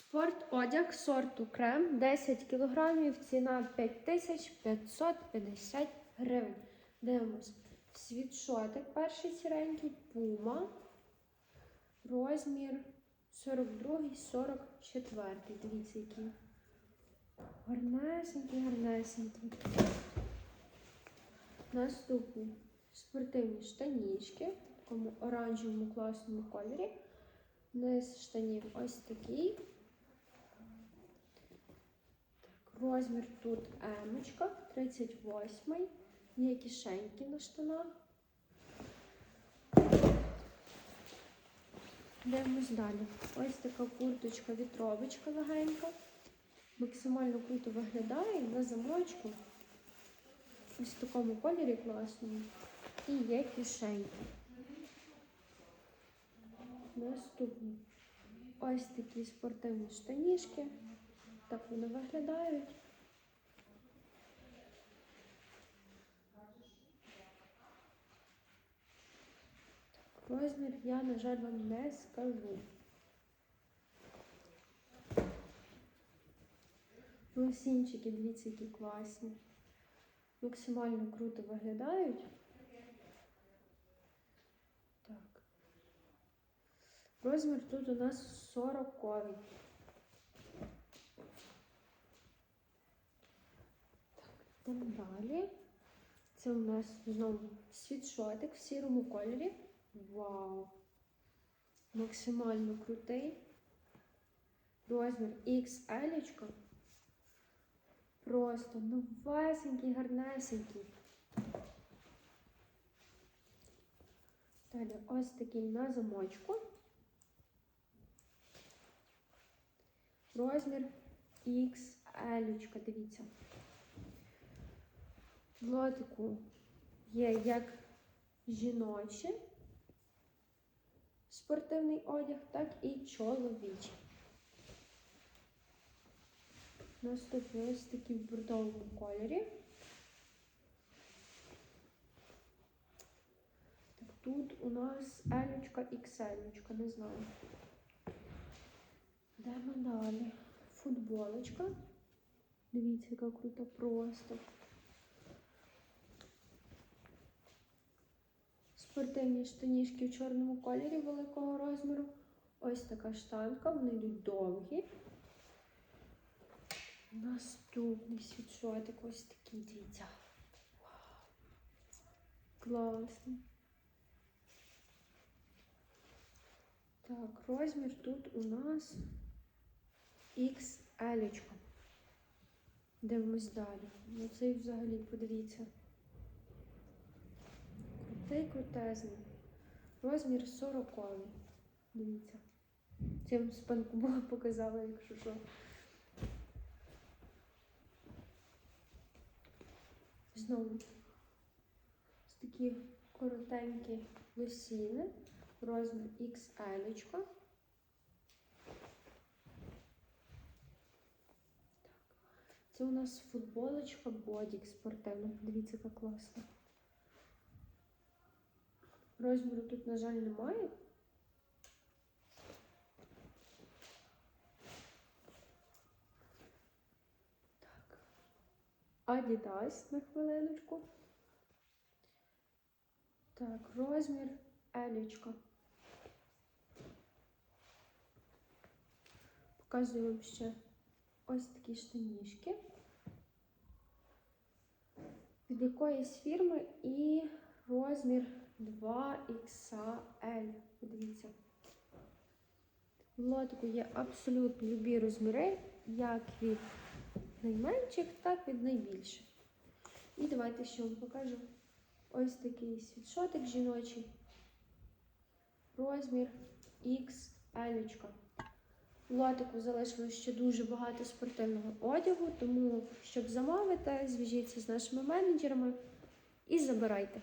Спорт одяг сорту крем 10 кг, ціна 5550 гривень. Дивимось. Світшотик перший сіренький, пума. Розмір 42 44 Дивіться, який. Гарнесенький, гарнесенький. Наступні спортивні штанішки в такому оранжевому класному кольорі. Низ штанів ось такий. Так, розмір тут емочка, 38 Є кишеньки на штанах. Дивимось далі. Ось така курточка, вітровочка легенька. Максимально круто виглядає на замочку. Ось в такому кольорі класному. І є кишеньки. Наступні. Ось такі спортивні штанішки. Так вони виглядають. Розмір я, на жаль, вам не скажу. Лосінчики, дивіться, які класні. Максимально круто виглядають. Так. Розмір тут у нас 40 йдемо далі. Це у нас знову світшотик в сірому кольорі. Вау! Максимально крутий. Розмір XL. Просто новесенький, гарнесенький. Далі ось такий на замочку. Розмір XL, дивіться. Лотику є як жіночий спортивний одяг, так і чоловічий. Наступний ось такий в бордовому кольорі. Так, тут у нас елючка XL, не знаю. Йдемо далі. Футболочка. Дивіться, яка крута просто. Спортивні штанішки в чорному кольорі великого розміру. Ось така штанка, вони йдуть довгі. Наступний світшотик ось такий, дивіться. Класний. Так, розмір тут у нас XL. Дивимось далі. Ну цей взагалі, подивіться. Крутий крутезний. Розмір 40. Дивіться. Цим спинку була показала, якщо що. Знову такі коротенькі лосіни, розмір XL. Це у нас футболочка бодік спортивна. Дивіться, яка класна. Розміру тут, на жаль, немає. Так. Adidas на хвилиночку. Так, розмір елічка. Показую вам ще ось такі штанішки. Від якоїсь фірми і розмір 2XL. Подивіться. В лотику є абсолютно любі розміри, як від найменших, так і від найбільших. І давайте ще вам покажу ось такий світшотик жіночий. Розмір XL. Лотику залишилось ще дуже багато спортивного одягу, тому, щоб замовити, зв'яжіться з нашими менеджерами і забирайте.